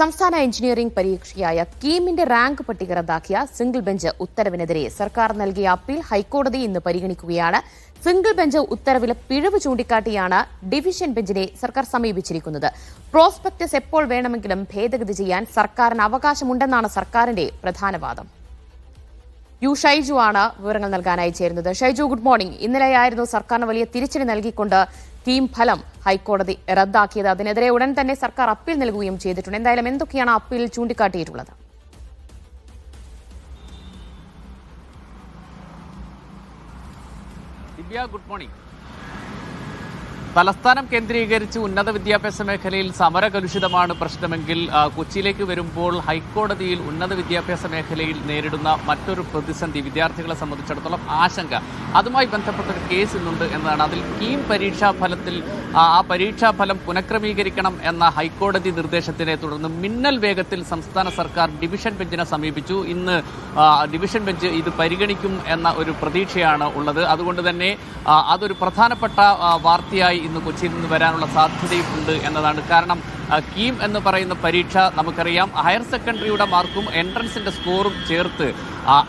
സംസ്ഥാന engineering പരീക്ഷയായ കീമിന്റെ rank പട്ടിക റദ്ദാക്കിയ സിംഗിൾ ബെഞ്ച് ഉത്തരവിനെതിരെ സർക്കാർ നൽകിയ അപ്പീൽ ഹൈക്കോടതി ഇന്ന് പരിഗണിക്കുകയാണ്. സിംഗിൾ ബെഞ്ച് ഉത്തരവിൽ പിഴവ് ചൂണ്ടിക്കാട്ടിയാണ് ഡിവിഷൻ ബെഞ്ചിനെ സർക്കാർ സമീപിച്ചിരിക്കുന്നത്. പ്രോസ്പെക്ടസ് എപ്പോൾ വേണമെങ്കിലും ഭേദഗതി ചെയ്യാൻ സർക്കാരിന് അവകാശമുണ്ടെന്നാണ് സർക്കാരിന്റെ പ്രധാന വാദം യു ഷൈജു ആണ് വിവരങ്ങൾ നൽകാനായി ചേരുന്നത്. Shaiju good morning. ഇന്നലെയായിരുന്നു സർക്കാരിന് വലിയ തിരിച്ചടി നൽകിക്കൊണ്ട് തീം ഫലം ഹൈക്കോടതി റദ്ദാക്കിയത്. അതിനെതിരെ ഉടൻ തന്നെ സർക്കാർ അപ്പീൽ നൽകുകയും ചെയ്തിട്ടുണ്ട്. എന്തായാലും എന്തൊക്കെയാണ് അപ്പീൽ ചൂണ്ടിക്കാട്ടിയിട്ടുള്ളത്? Divya good morning. തലസ്ഥാനം കേന്ദ്രീകരിച്ച് ഉന്നത വിദ്യാഭ്യാസ മേഖലയിൽ സമരകലുഷിതമാണ് പ്രശ്നമെങ്കിൽ കൊച്ചിയിലേക്ക് വരുമ്പോൾ ഹൈക്കോടതിയിൽ ഉന്നത വിദ്യാഭ്യാസ മേഖലയിൽ നേരിടുന്ന മറ്റൊരു പ്രതിസന്ധി വിദ്യാർത്ഥികളെ സംബന്ധിച്ചിടത്തോളം ആശങ്ക. അതുമായി ബന്ധപ്പെട്ട ഒരു കേസ് ഇന്നുണ്ട് എന്നതാണ് അതിൽ കീം പരീക്ഷാ ഫലത്തിൽ ആ പരീക്ഷാ ഫലം പുനഃക്രമീകരിക്കണം എന്ന ഹൈക്കോടതി നിർദ്ദേശത്തിനെ തുടർന്ന് മിന്നൽ വേഗത്തിൽ സംസ്ഥാന സർക്കാർ ഡിവിഷൻ ബെഞ്ചിനെ സമീപിച്ചു. ഇന്ന് ഡിവിഷൻ ബെഞ്ച് ഇത് പരിഗണിക്കും എന്ന ഒരു പ്രതീക്ഷയാണ് ഉള്ളത്. അതുകൊണ്ട് തന്നെ അതൊരു പ്രധാനപ്പെട്ട വാർത്തയായി ഇന്ന് കൊച്ചിയിൽ നിന്ന് വരാനുള്ള സാധ്യതയും ഉണ്ട് എന്നതാണ്. കാരണം കീം എന്ന് പറയുന്ന പരീക്ഷ നമുക്കറിയാം. ഹയർ സെക്കൻഡറിയുടെ മാർക്കും എൻട്രൻസിന്റെ സ്കോറും ചേർത്ത്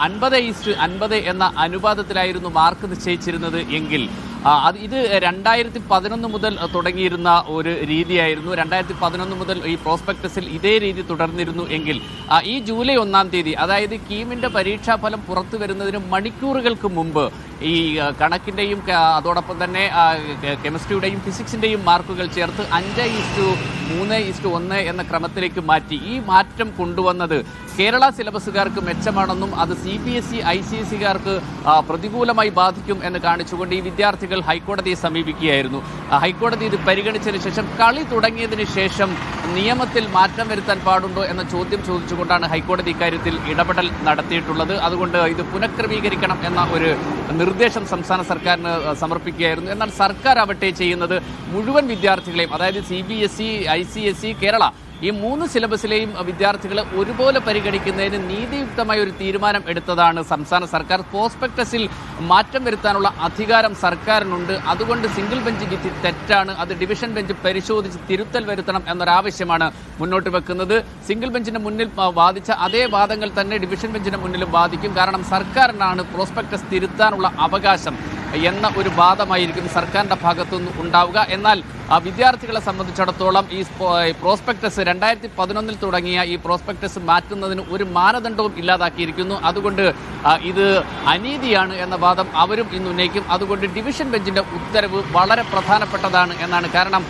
അൻപത് ഈസ്റ്റ് അൻപത് എന്ന അനുപാതത്തിലായിരുന്നു മാർക്ക് നിശ്ചയിച്ചിരുന്നത് എങ്കിൽ അത് ഇത് രണ്ടായിരത്തി പതിനൊന്ന് മുതൽ തുടങ്ങിയിരുന്ന ഒരു രീതിയായിരുന്നു. രണ്ടായിരത്തി പതിനൊന്ന് മുതൽ ഈ പ്രോസ്പെക്ടസിൽ ഇതേ രീതി തുടർന്നിരുന്നു എങ്കിൽ ഈ ജൂലൈ ഒന്നാം തീയതി അതായത് കീമിന്റെ പരീക്ഷാഫലം പുറത്തു വരുന്നതിന് മണിക്കൂറുകൾക്ക് മുമ്പ് ഈ കണക്കിന്റെയും അതോടൊപ്പം തന്നെ കെമിസ്ട്രിയുടെയും ഫിസിക്സിന്റെയും മാർക്കുകൾ ചേർത്ത് അഞ്ച് ഇസ്റ്റു മൂന്ന് ഇസ്റ്റു ഒന്ന് എന്ന ക്രമത്തിലേക്ക് മാറ്റി. ഈ മാറ്റം കൊണ്ടുവന്നത് കേരള സിലബസുകാർക്ക് മെച്ചമാണെന്നും അത് C B S E I C S സികാർക്ക് പ്രതികൂലമായി ബാധിക്കും എന്ന് കാണിച്ചുകൊണ്ട് ഈ വിദ്യാർത്ഥികൾ ഹൈക്കോടതിയെ സമീപിക്കുകയായിരുന്നു. ഹൈക്കോടതി ഇത് പരിഗണിച്ചതിന് ശേഷം കളി തുടങ്ങിയതിന് ശേഷം നിയമത്തിൽ മാറ്റം വരുത്താൻ പാടുണ്ടോ എന്ന ചോദ്യം ചോദിച്ചുകൊണ്ടാണ് ഹൈക്കോടതി ഇക്കാര്യത്തിൽ ഇടപെടൽ നടത്തിയിട്ടുള്ളത്. അതുകൊണ്ട് ഇത് പുനഃക്രമീകരിക്കണം എന്ന ഒരു നിർദ്ദേശം സംസ്ഥാന സർക്കാരിന് സമർപ്പിക്കുകയായിരുന്നു. എന്നാൽ സർക്കാർ ആവട്ടെ ചെയ്യുന്നത് മുഴുവൻ വിദ്യാർത്ഥികളെയും അതായത് C B S E I C S E Kerala ഈ മൂന്ന് സിലബസിലെയും വിദ്യാർത്ഥികളെ ഒരുപോലെ പരിഗണിക്കുന്നതിന് നീതിയുക്തമായ ഒരു തീരുമാനം എടുത്തതാണ് സംസ്ഥാന സർക്കാർ. പ്രോസ്പെക്ടസിൽ മാറ്റം വരുത്താനുള്ള അധികാരം സർക്കാരിനുണ്ട്. അതുകൊണ്ട് സിംഗിൾ ബെഞ്ച് വിധി തെറ്റാണ്. അത് ഡിവിഷൻ ബെഞ്ച് പരിശോധിച്ച് തിരുത്തൽ വരുത്തണം എന്നൊരാവശ്യമാണ് മുന്നോട്ട് വെക്കുന്നത്. സിംഗിൾ ബെഞ്ചിന് മുന്നിൽ വാദിച്ച അതേ വാദങ്ങൾ തന്നെ ഡിവിഷൻ ബെഞ്ചിന് മുന്നിലും വാദിക്കും. കാരണം സർക്കാരിനാണ് പ്രോസ്പെക്ടസ് തിരുത്താനുള്ള അവകാശം എന്ന ഒരു വാദമായിരിക്കും സർക്കാരിന്റെ ഭാഗത്തുനിന്ന് ഉണ്ടാവുക. എന്നാൽ വിദ്യാർത്ഥികളെ സംബന്ധിച്ചിടത്തോളം ഈ പ്രോസ്പെക്ടസ് രണ്ടായിരത്തി പതിനൊന്നിൽ തുടങ്ങിയ ഈ പ്രോസ്പെക്ടസ് മാറ്റുന്നതിന് ഒരു മാനദണ്ഡവും ഇല്ലാതാക്കിയിരിക്കുന്നു. അതുകൊണ്ട് ഇത് അനീതിയാണ് എന്ന വാദം അവരും ഇന്ന് ഉന്നയിക്കും. അതുകൊണ്ട് ഡിവിഷൻ ബെഞ്ചിന്റെ ഉത്തരവ് വളരെ പ്രധാനപ്പെട്ടതാണ് എന്നാണ് കാരണം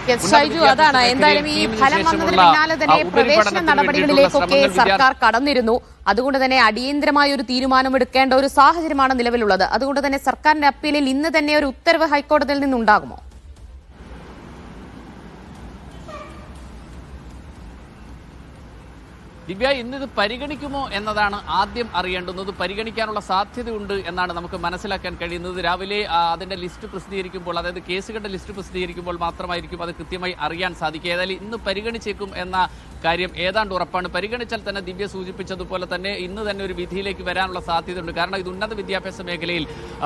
അതാണ്. എന്തായാലും ഈ ഫലം വന്നതിന് പിന്നാലെ തന്നെ പ്രവേശന നടപടികളിലേക്കൊക്കെ സർക്കാർ കടന്നിരുന്നു. അതുകൊണ്ട് തന്നെ അടിയന്തരമായ ഒരു തീരുമാനം എടുക്കേണ്ട ഒരു സാഹചര്യമാണ് നിലവിലുള്ളത്. അതുകൊണ്ട് തന്നെ സർക്കാരിന്റെ അപ്പീലിൽ ഇന്ന് തന്നെ ഒരു ഉത്തരവ് ഹൈക്കോടതിയിൽ നിന്നുണ്ടാകുമോ? ദിവ്യ ഇന്നിത് പരിഗണിക്കുമോ എന്നതാണ് ആദ്യം അറിയേണ്ടുന്നത്. പരിഗണിക്കാനുള്ള സാധ്യതയുണ്ട് എന്നാണ് നമുക്ക് മനസ്സിലാക്കാൻ കഴിയുന്നത്. രാവിലെ അതിന്റെ ലിസ്റ്റ് പ്രസിദ്ധീകരിക്കുമ്പോൾ അതായത് കേസുകളുടെ ലിസ്റ്റ് പ്രസിദ്ധീകരിക്കുമ്പോൾ മാത്രമായിരിക്കും അത് കൃത്യമായി അറിയാൻ സാധിക്കുക. ഏതായാലും ഇന്ന് പരിഗണിച്ചേക്കും എന്ന കാര്യം ഏതാണ്ട് ഉറപ്പാണ്. പരിഗണിച്ചാൽ തന്നെ ദിവ്യ സൂചിപ്പിച്ചതുപോലെ തന്നെ ഇന്ന് തന്നെ ഒരു വിധിയിലേക്ക് വരാനുള്ള സാധ്യതയുണ്ട്. കാരണം ഇത് ഉന്നത വിദ്യാഭ്യാസ മേഖലയിൽ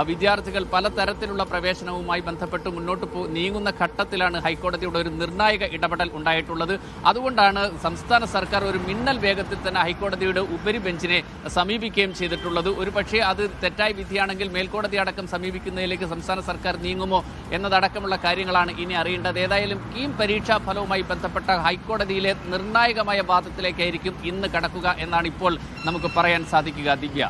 വിദ്യാർത്ഥികൾ പലതരത്തിലുള്ള പ്രവേശനവുമായി ബന്ധപ്പെട്ട് മുന്നോട്ട് നീങ്ങുന്ന ഘട്ടത്തിലാണ് ഹൈക്കോടതിയുടെ ഒരു നിർണായക ഇടപെടൽ ഉണ്ടായിട്ടുള്ളത്. അതുകൊണ്ടാണ് സംസ്ഥാന സർക്കാർ ഒരു മിന്നൽ വേഗത്തിൽ തന്നെ ഹൈക്കോടതിയുടെ ഉപരി ബെഞ്ചിനെ സമീപിക്കുകയും ചെയ്തിട്ടുള്ളത്. ഒരു പക്ഷേ അത് തെറ്റായ വിധിയാണെങ്കിൽ മേൽക്കോടതി അടക്കം സമീപിക്കുന്നതിലേക്ക് സംസ്ഥാന സർക്കാർ നീങ്ങുമോ എന്നതടക്കമുള്ള കാര്യങ്ങളാണ് ഇനി അറിയേണ്ടത്. ഏതായാലും കീം പരീക്ഷാ ഫലവുമായി ബന്ധപ്പെട്ട ഹൈക്കോടതിയിലെ നിർണായകമായ വാദത്തിലേക്കായിരിക്കും ഇന്ന് കടക്കുക എന്നാണ് ഇപ്പോൾ നമുക്ക് പറയാൻ സാധിക്കുക ദിവ്യ.